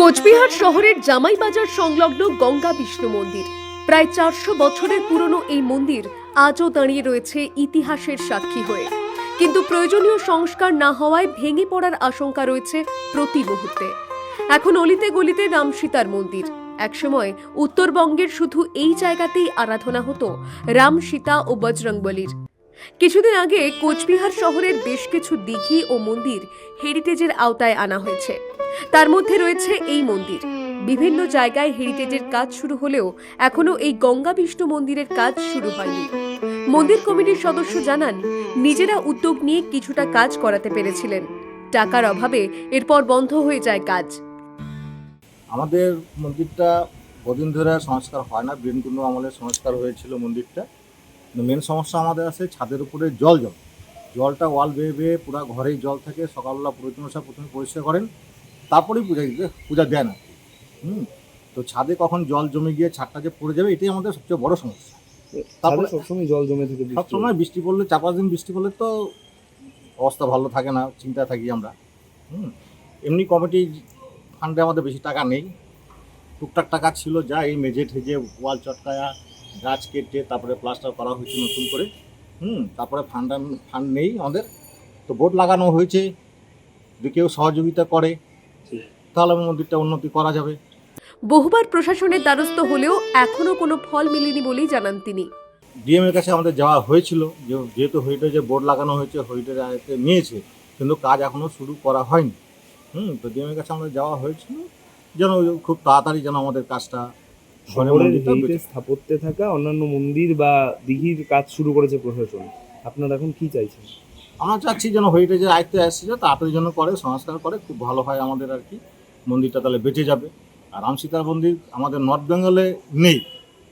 কোচবিহার শহরের জামাইবাজার সংলগ্ন গঙ্গা বিষ্ণু মন্দির। প্রায় চারশো বছরের পুরনো এই মন্দির আজও দাঁড়িয়ে রয়েছে ইতিহাসের সাক্ষী হয়ে। কিন্তু প্রয়োজনীয় সংস্কার না হওয়ায় ভেঙে পড়ার আশঙ্কা রয়েছে প্রতি মুহূর্তে। এখন অলিতে গলিতে রাম সীতার মন্দির। একসময় উত্তরবঙ্গের শুধু এই জায়গাতেই আরাধনা হতো রাম সীতা ও বজরংবলির। কিছুদিন আগে কোচবিহার শহরের বেশ কিছু দিঘি ও মন্দির হেরিটেজের আওতায় আনা হয়েছে। তার মধ্যে রয়েছে এই মন্দির। বিভিন্ন জায়গায় হেরিটেজের কাজ শুরু হলেও এখনও এই গঙ্গা বিষ্ণু মন্দিরের কাজ শুরু হয়নি। মন্দির কমিটির সদস্য জানান, নিজেরা উদ্যোগ নিয়ে কিছুটা কাজ করাতে পেরেছিলেন। টাকার অভাবে এরপর বন্ধ হয়ে যায় কাজ। আমাদের মন্দিরটা কদিন ধরে সংস্কার হয় না বীরকুণ্ড আমলে সংস্কার হয়েছিল মন্দিরটা। মেন সমস্যা আমাদের আছে, ছাদের উপরে জল জল জলটা ওয়াল বেয়ে বেয়ে পুরো ঘরেই জল থাকে, সকালবেলা পুরোহিত মশাই প্রথমে পরিষ্কার করেন তারপরেই পূজা দিতে পূজা দেয় না। হুম? তো ছাদে কখন জল জমে গিয়ে ছাদটা যে পড়ে যাবে এটাই আমাদের সবচেয়ে বড় সমস্যা। তারপরে সবসময় জল জমে থাকে সবসময় বৃষ্টি পড়লে চার পাঁচ দিন বৃষ্টি পড়লে তো অবস্থা ভালো থাকে না চিন্তায় থাকি আমরা। হুম? এমনি কমিটি ফান্ডে আমাদের বেশি টাকা নেই। টুকটাক টাকা ছিল যা এই মেঝে ঠেজে ওয়াল চটকায়া গাছ কেটে তারপরে প্লাস্টার করা হয়েছে নতুন করে। হুম? তারপরে ফান্ড ফান্ড নেই আমাদের। তো বোর্ড লাগানো হয়েছে যদি কেউ সহযোগিতা করে। তাহলে মন্দিরটা উন্নতি করা যাবে। বহুবার প্রশাসনের দ্বারস্থ হলেও এখনও কোনো ফল মেলেনি বলেই জানান তিনি। ডিএম এর কাছে আমাদের যাওয়া হয়েছিল যে- যেহেতু হেরিটেজে বোর্ড লাগানো হয়েছে আয়তে নিয়েছে কিন্তু কাজ এখনও শুরু করা হয়নি। হুম তো ডিএমের কাছে আমাদের যাওয়া হয়েছিল যেন খুব তাড়াতাড়ি যেন আমাদের কাজটা স্থাপত্যে থাকা অন্যান্য মন্দির বা দিঘির কাজ শুরু করেছে প্রশাসন। আপনারা এখন কি চাইছেন? আমরা চাচ্ছি যেন হেরিটেজের আয়ত্তে আসছে যে তাড়াতাড়ি যেন করে সংস্কার করে খুব ভালো হয় আমাদের আর কি। মন্দিরটা তাহলে বেঁচে যাবে। আর রামসীতার মন্দির আমাদের নর্থ বেঙ্গলে নেই।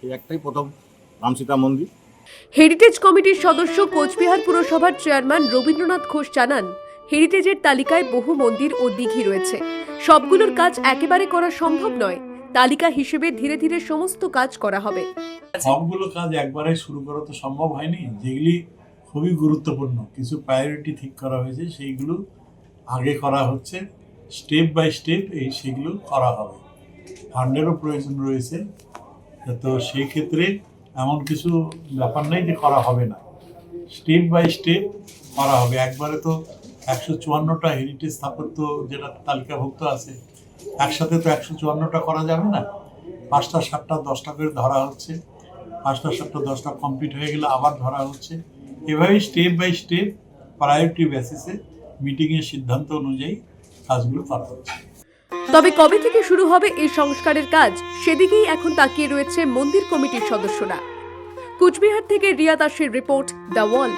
এই একটাই প্রথম রামসীতা মন্দির। হেরিটেজ কমিটির সদস্য কোচবিহার পুরসভার চেয়ারম্যান রবীন্দ্রনাথ ঘোষ জানান হেরিটেজের তালিকায় বহু মন্দির ও দিঘি রয়েছে। সবগুলোর কাজ একেবারে করা সম্ভব নয়। তালিকা হিসেবে ধীরে ধীরে সমস্ত কাজ করা হবে। সবগুলো কাজ একবারে শুরু করা তো সম্ভব হয়নি। যেগুলি খুবই গুরুত্বপূর্ণ। কিছু প্রায়োরিটি ঠিক করা হয়েছে, সেইগুলো আগে করা হচ্ছে। স্টেপ বাই স্টেপ এই সেগুলো করা হবে। ফান্ডেরও প্রয়োজন রয়েছে। তো সেই ক্ষেত্রে এমন কিছু ব্যাপার নেই যে করা হবে না। স্টেপ বাই স্টেপ করা হবে। একবারে তো একশো চুয়ান্নটা হেরিটেজ স্থাপত্য যেটা তালিকাভুক্ত আছে, একসাথে তো একশো চুয়ান্নটা করা যাবে না। পাঁচটা, সাতটা, দশটা করে ধরা হচ্ছে। পাঁচটা, সাতটা, দশটা কমপ্লিট হয়ে গেলে আবার ধরা হচ্ছে। এভাবেই স্টেপ বাই স্টেপ প্রায়োরিটি বেসিসে মিটিংয়ের সিদ্ধান্ত অনুযায়ী কাজগুলো করা হচ্ছে। তবে কবে থেকে শুরু হবে এই সংস্কারের কাজ, সেদিকেই এখন তাকিয়ে রয়েছে মন্দির কমিটির সদস্যরা। কুচবিহার থেকে রিয়া দাসের রিপোর্ট, দ্য ওয়াল